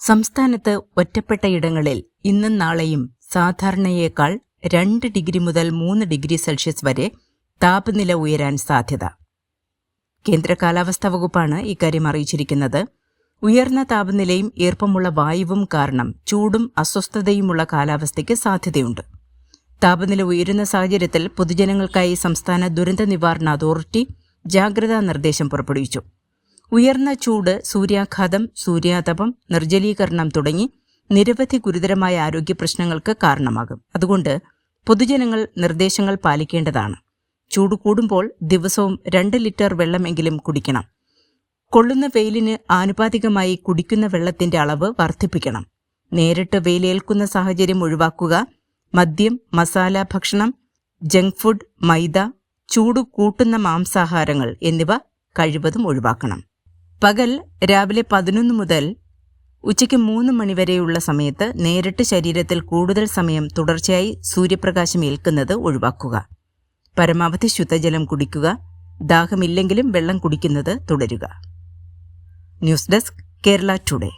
സംസ്ഥാനത്ത് ഒറ്റപ്പെട്ട ഇടങ്ങളിൽ ഇന്നും നാളെയും സാധാരണയേക്കാൾ രണ്ട് ഡിഗ്രി മുതൽ മൂന്ന് ഡിഗ്രി സെൽഷ്യസ് വരെ താപനില ഉയരാൻ സാധ്യത. കേന്ദ്ര കാലാവസ്ഥാ വകുപ്പാണ് ഇക്കാര്യം അറിയിച്ചിരിക്കുന്നത്. ഉയർന്ന താപനിലയും ഈർപ്പമുള്ള വായുവും കാരണം ചൂടും അസ്വസ്ഥതയുമുള്ള കാലാവസ്ഥയ്ക്ക് സാധ്യതയുണ്ട്. താപനില ഉയരുന്ന സാഹചര്യത്തിൽ പൊതുജനങ്ങൾക്കായി സംസ്ഥാന ദുരന്ത നിവാരണ അതോറിറ്റി ജാഗ്രതാ നിർദ്ദേശം പുറപ്പെടുവിച്ചു. ഉയർന്ന ചൂട് സൂര്യാഘാതം സൂര്യാതപം നിർജലീകരണം തുടങ്ങി നിരവധി ഗുരുതരമായ ആരോഗ്യ പ്രശ്നങ്ങൾക്ക് കാരണമാകും. അതുകൊണ്ട് പൊതുജനങ്ങൾ നിർദ്ദേശങ്ങൾ പാലിക്കേണ്ടതാണ്. ചൂട് കൂടുമ്പോൾ ദിവസവും രണ്ട് ലിറ്റർ വെള്ളമെങ്കിലും കുടിക്കണം. കൊള്ളുന്ന വെയിലിന് ആനുപാതികമായി കുടിക്കുന്ന വെള്ളത്തിന്റെ അളവ് വർദ്ധിപ്പിക്കണം. നേരിട്ട് വെയിലേൽക്കുന്ന സാഹചര്യം ഒഴിവാക്കുക. മദ്യം മസാല ഭക്ഷണം ജങ്ക് ഫുഡ് മൈദ ചൂട് കൂട്ടുന്ന മാംസാഹാരങ്ങൾ എന്നിവ കഴിവതും ഒഴിവാക്കണം. പകൽ രാവിലെ പതിനൊന്ന് മുതൽ ഉച്ചയ്ക്ക് മൂന്ന് മണിവരെയുള്ള സമയത്ത് നേരിട്ട് ശരീരത്തിൽ കൂടുതൽ സമയം തുടർച്ചയായി സൂര്യപ്രകാശം ഏൽക്കുന്നത് ഒഴിവാക്കുക. പരമാവധി ശുദ്ധജലം കുടിക്കുക. ദാഹമില്ലെങ്കിലും വെള്ളം കുടിക്കുന്നത് തുടരുക. News desk Kerala today.